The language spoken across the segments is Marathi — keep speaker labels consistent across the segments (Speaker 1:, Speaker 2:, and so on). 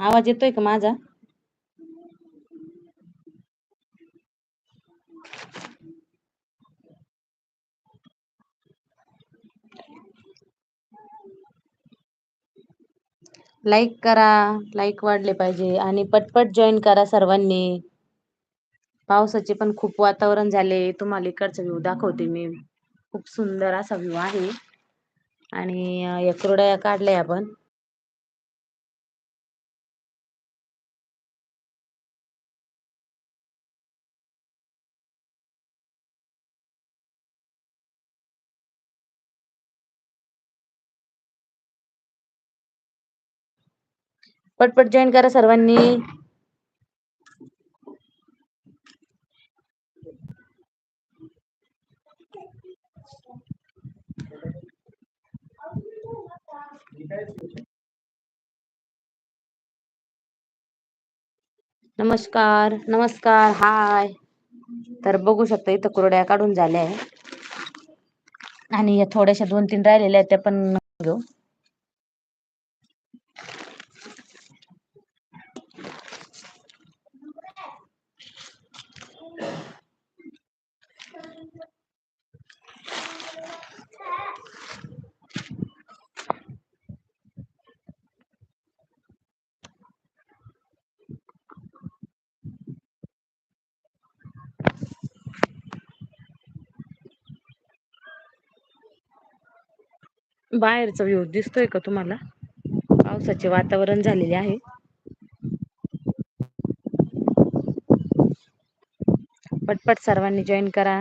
Speaker 1: आवाज येतोय का माझा? लाईक करा लाईक वाढले पाहिजे आणि पटपट जॉईन करा सर्वांनी. पावसाचे पण खूप वातावरण झाले. तुम्हाला इकडचा व्ह्यू दाखवते मी. खूप सुंदर असा व्ह्यू आहे. आणि या कुरड्या काढल्या आपण. पटपट जॉईन करा सर्वांनी. नमस्कार नमस्कार हाय. तर बघू शकता इथं कुरड्या काढून झाल्या आहे आणि या थोड्याशा दोन तीन राहिलेल्या आहेत त्या पण घेऊ. बाहेरचा व्ह्यू दिसतोय का तुम्हाला? पावसाचे वातावरण झालेले आहे. पटपट सर्वांनी जॉईन करा.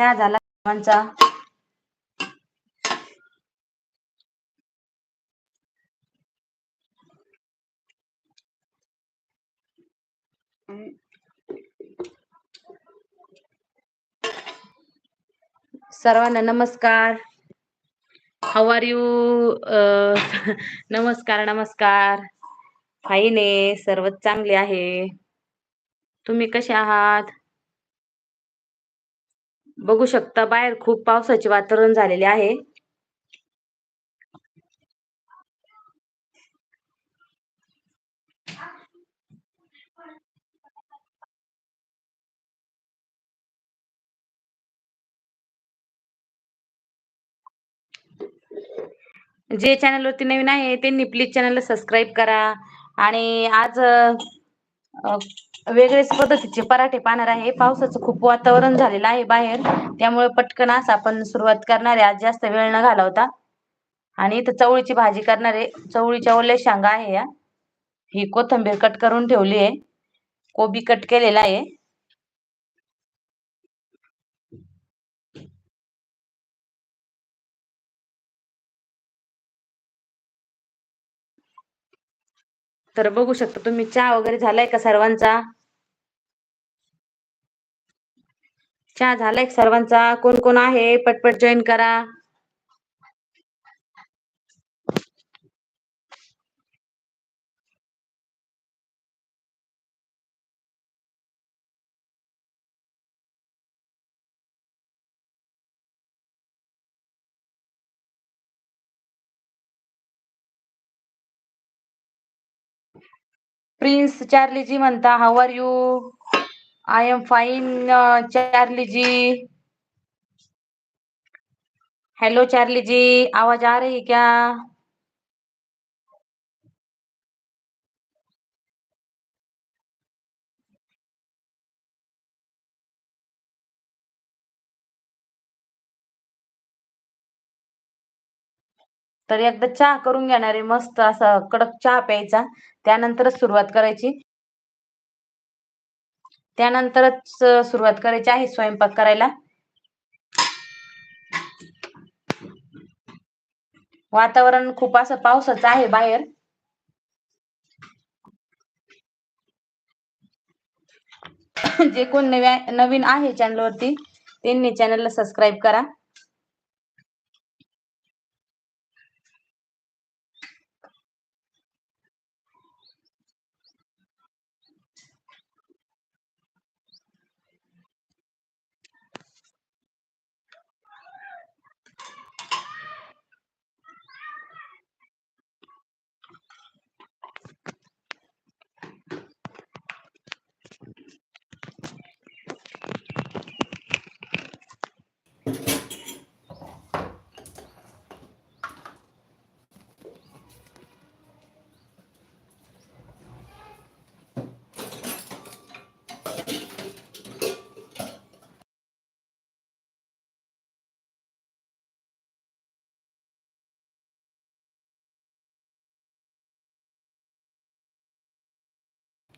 Speaker 1: चहा झाला सर्वांचा सर्वांना नमस्कार. हाऊ आर यू नमस्कार नमस्कार. फाईन आहे सर्वच चांगले आहे. तुम्ही कसे आहात? बघू शकता बाहेर खूप पावसाचे वातावरण झालेले आहे. जे चॅनल वरती नवीन आहे त्यांनी प्लीज चॅनलला सबस्क्राईब करा. आणि आज वेगळेच पद्धतीचे पराठे पाहणार आहे. पावसाचं खूप वातावरण झालेलं आहे बाहेर. त्यामुळे पटकन असं आपण सुरुवात करणार. आहे आज जास्त वेळ न घालवता. आणि इथं चवळीची भाजी करणार. आहे चवळीच्या ओल्या शांगा आहे या. ही कोथंबीर कट करून ठेवली आहे. कोबी कट केलेला आहे. तर बघू शकता तुम्ही चहा वगैरे झालाय का सर्वांचा? चहा झालाय सर्वांचा? कोण कोण आहे? पटपट जॉईन करा. प्रिन्स चार्ली जी मनता how are you I am fine Charlie ji hello Charlie ji आवाज़ आ रही क्या? तर एकदा चहा करून घेणार आहे मस्त असा कडक चहा प्यायचा. त्यानंतरच सुरुवात करायची. त्यानंतरच सुरुवात करायची आहे स्वयंपाक करायला. वातावरण खूप असं पावसाचं आहे बाहेर. जे कोण नव्या नवीन आहे चॅनल वरती त्यांनी चॅनलला सबस्क्राईब करा.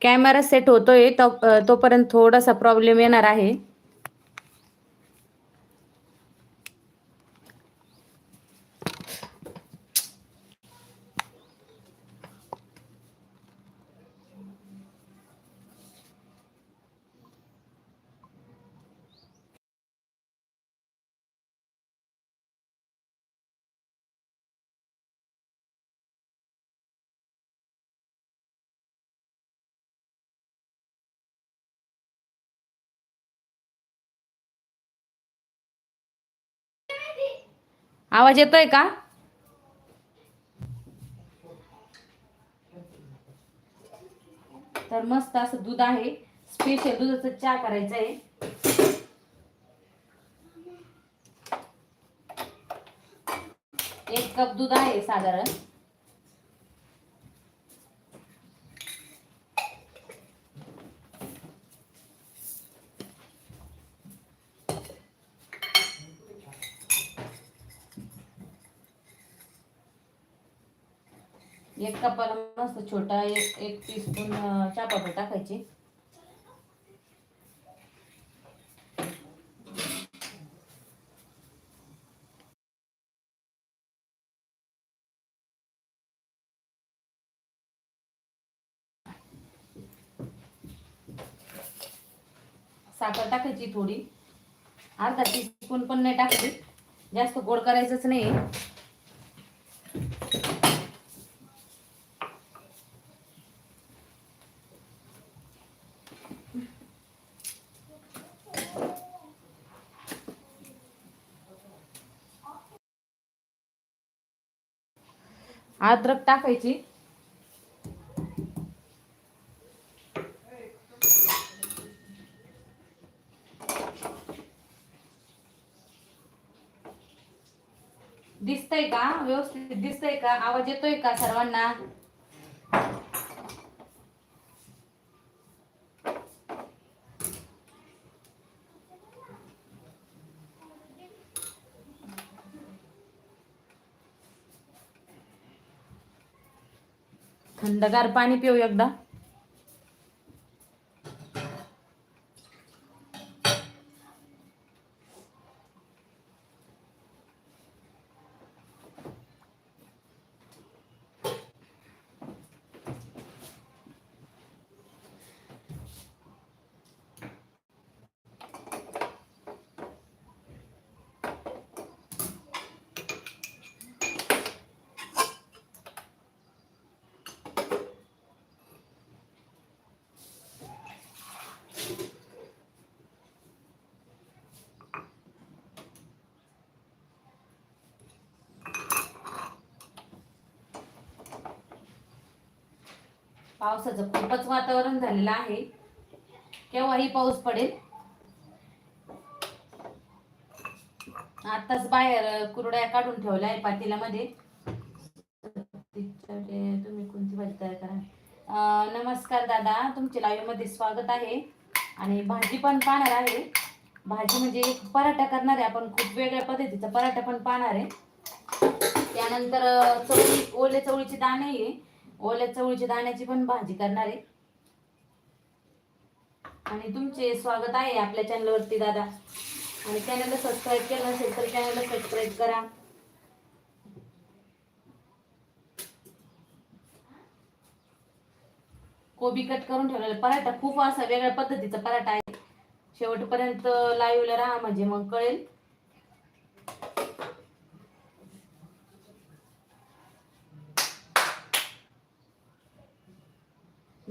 Speaker 1: कॅमेरा सेट होतोय तो तोपर्यंत थोडासा प्रॉब्लेम येणार आहे. आवाज येतोय का? तर मस्त असं दूध आहे. स्पेशल दुधाचा चहा करायचा आहे एक कप दूध आहे साधारण. कपाला मस्त छोटा एक एक टीस्पून चहा टाकायची. साखर टाकायची थोडी. अर्धा टीस्पून पण नाही टाकली. जास्त गोड करायचंच नाही. अद्रक टाकायची. दिसतंय का? व्यवस्थित दिसतंय का? आवाज येतोय का सर्वांना? थंडगार पाणी पिऊ एकदा. पावसाचं खूपच वातावरण झालेलं आहे. केव्हाही पाऊस पडेल. आताच बाहेर कुरड्या काढून ठेवल्या आहे पातेल्यामध्ये तुम्ही कोणती भाजी तयार करा. नमस्कार दादा तुमचे लाईव्हमध्ये स्वागत आहे. आणि भाजी पण पाहणार आहे. भाजी म्हणजे पराठा करणार आहे आपण खूप वेगळ्या पद्धतीचा पराठा पण पाहणार आहे. त्यानंतर चवळी ओले चवळीचे दाणे आहे. ओल्या चवळीच्या दाण्याची पण भाजी करणार आहे. आणि तुमचे स्वागत आहे आपल्या चॅनलवरती दादा. आणि चॅनलला सबस्क्राईब केलं नसेल तर चॅनलला सबस्क्राईब करा. कोबी कट करून ठेवलेला पराठा खूप असा वेगळ्या पद्धतीचा पराठा आहे. शेवटपर्यंत लाईव्हला राहा म्हणजे मग कळेल.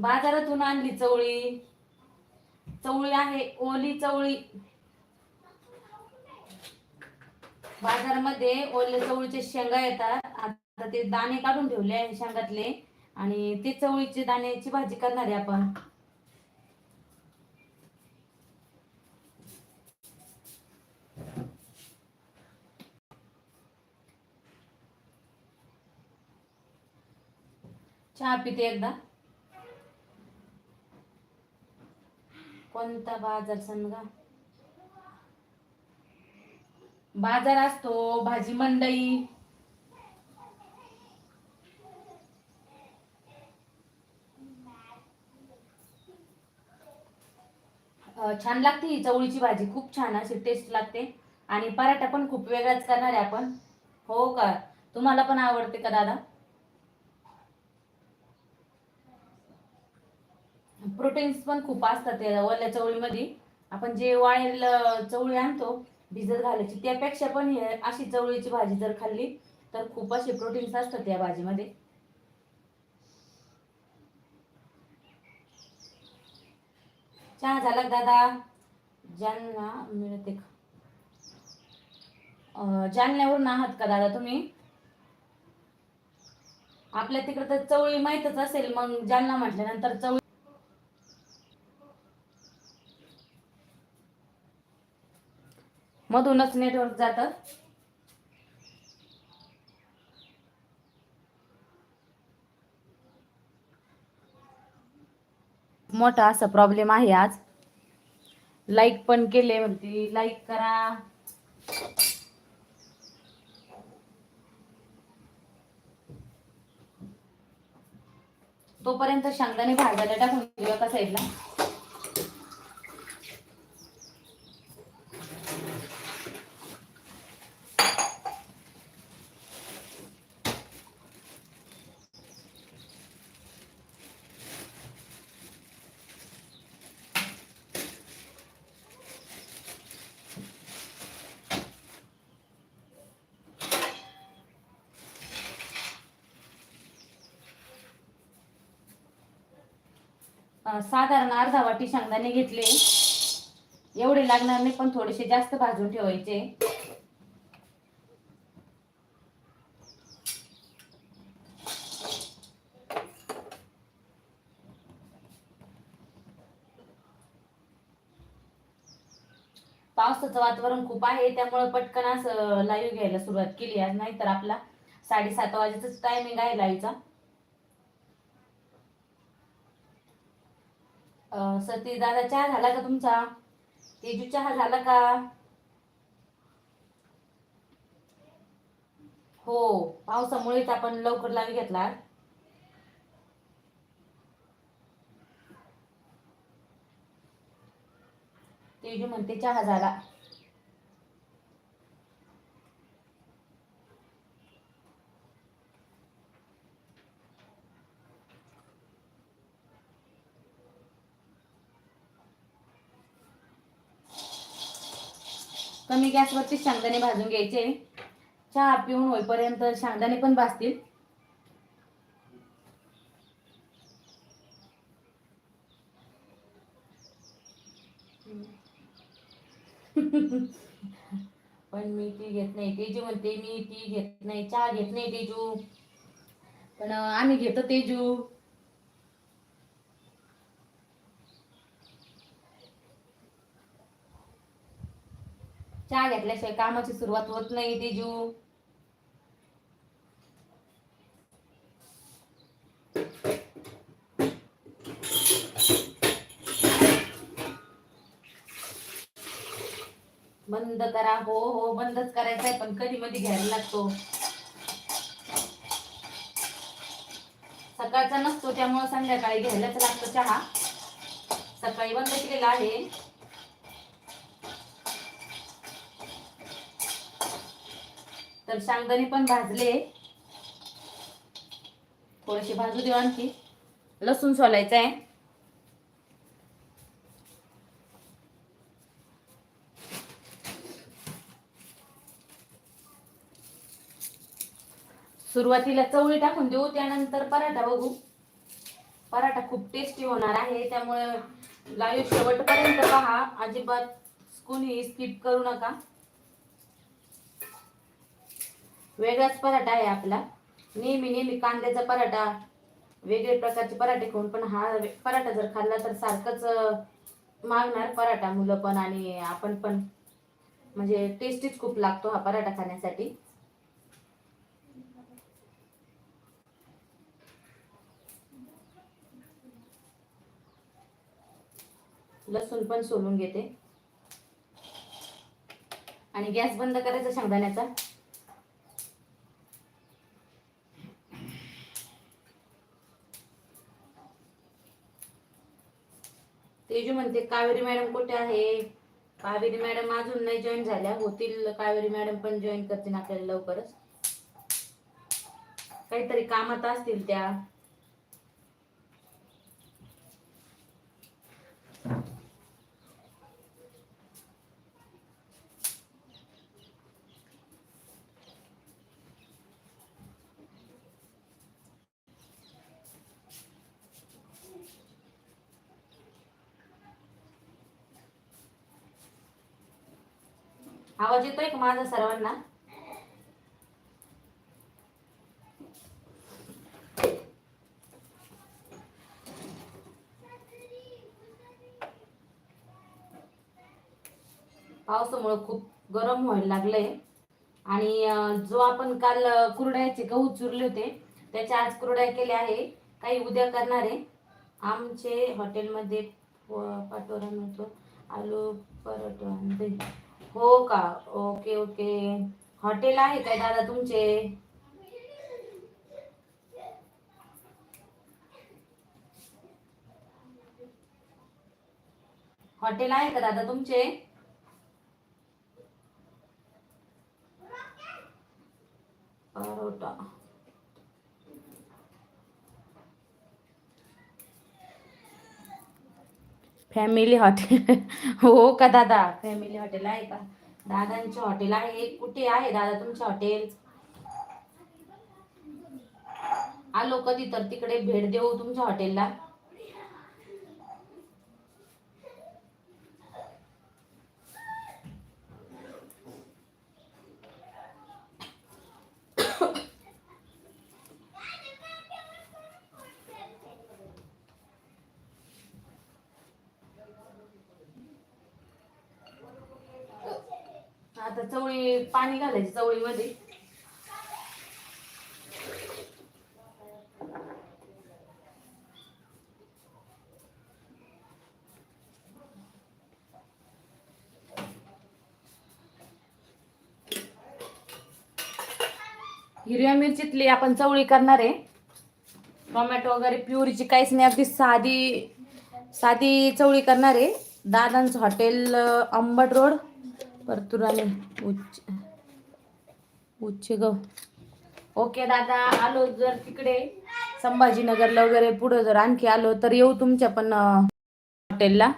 Speaker 1: बाजारातून आणली चवळी. चवळी आहे ओली चवळी. बाजारामध्ये ओल्या चवळीचे शेंगा येतात. आता ते दाणे काढून ठेवले आहे शेंगातले. आणि ते चवळीचे दाण्याची भाजी करणार आहे आपण. चहा पिते एकदा. कोणता बाजार सांगा बाजार असतो भाजी मंडई. छान लागते ही चवळीची भाजी खूप छान अशी टेस्ट लागते. आणि पराठा पण खूप वेगळाच करणार आहे आपण. हो का? तुम्हाला पण आवडते का दादा? प्रोटीन्स पण खूप असतात या ओल्या चवळीमध्ये. आपण जे वाळेल चवळी आणतो भिजत घालायची त्यापेक्षा पण हे अशी चवळीची भाजी जर खाल्ली तर खूप असे प्रोटीन्स असतात या भाजीमध्ये. चहा झाला दादा? ज्यांना मिळते का? जालन्यावरून आहात का दादा तुम्ही? आपल्या तिकडे तर चवळी माहीतच असेल मग जालना म्हटल्यानंतर चवळी मधूनच नेटवर्क जातं. मोठा असा प्रॉब्लेम आहे आज. लाईक पण केले म्हणते लाईक करा. तोपर्यंत शांगदाने भाजायला टाकून देऊया का साईडला साधारण अर्धा वाटी शेंगदाणे घेतले. एवढे लागणार नाही पण थोडेसे जास्त भाजून ठेवायचे. पावसाचं वातावरण खूप आहे त्यामुळे पटकन असं लाईव्ह घ्यायला सुरुवात केली आज. नाही तर आपला साडेसात वाजेचाच टायमिंग आहे लाईव्हचा सती दादा चहा झाला का तुमचा? तेजू चहा झाला का? हो पावसामुळेच आपण लवकर लावी घेतला तेजू म्हणते चहा झाला. गॅसवरती शेंगदाणे भाजून घ्यायचे. चहा पिऊन होईपर्यंत शेंगदाणे पण भाजतील. पण मी ती घेत नाही. तेजू म्हणते मी ती घेत नाही. चहा घेत नाही तेजू. पण आम्ही घेतो तेजू. चहा घेतल्याशिवाय कामाची सुरुवात होत नाही तेजू बंद करा हो हो बंदच करायचा आहे पण कधी मधी घ्यायला लागतो. सकाळचा नसतो त्यामुळे संध्याकाळी घ्यायलाच लागतो चहा. सकाळी बंद केलेला आहे. तर शांगदाणे पण भाजले. थोडेसे भाजू देऊ आणखी. लसूण सोलायचं आहे. सुरुवातीला चवळी टाकून देऊ त्यानंतर पराठा बघू. पराठा खूप टेस्टी होणार आहे त्यामुळे लाईव्ह शेवटपर्यंत पहा. अजिबात कोणी स्किप करू नका. वेगळाच पराठा आहे आपला. नेहमी नेहमी कांद्याचा पराठा वेगळे प्रकारचे पराठे खाऊन पण हा पराठा जर खाल्ला तर सारखंच मागणार पराठा मुलं पण आणि आपण पण. म्हणजे टेस्टीच खूप लागतो हा पराठा खाण्यासाठी. लसूण पण सोलून घेते. आणि गॅस बंद करायचा शेंगदाण्याचा. तेजू म्हणते कावेरी मॅडम कुठे आहे? कावेरी मॅडम अजून नाही जॉईन झाल्या. होतील कावेरी मॅडम पण जॉईन करतील आपल्याला लवकरच. काहीतरी कामात असतील त्या. आवाज येतोय का माझा सर्वांना? पावसामुळे खूप गरम व्हायला लागलंय. आणि जो आपण काल कुरड्याचे गहू चुरले होते त्याच्या आज कुरड्या केल्या आहे. काही उद्या करणार आहे. आमचे हॉटेलमध्ये प- मिळतो आलू पराठा आणि हो का? Okay okay. हॉटेल आहे काय दादा तुमचे? हॉटेल आहे का दादा तुमचे? परोटा फॅमिली हॉटेल हो का दादा? फॅमिली हॉटेल आहे का? दादांचे हॉटेल आहे. कुठे आहे दादा तुमचे हॉटेल आलो कधी तर तिकडे भेट देऊ तुमच्या हॉटेलला आता चवळी पाणी घालायची चवळीमध्ये. हिरव्या मिरचीतली आपण चवळी करणार आहे. टोमॅटो वगैरे प्युरीची काहीच नाही अगदी साधी साधी चवळी करणार आहे. दादांचं हॉटेल अंबट रोड. परतुराने उच्च उच्चगाव ओके दादा आलो जर तिकडे. संभाजीनगरला वगैरे पुढं जर आणखी आलो तर येऊ तुमच्या पण हॉटेलला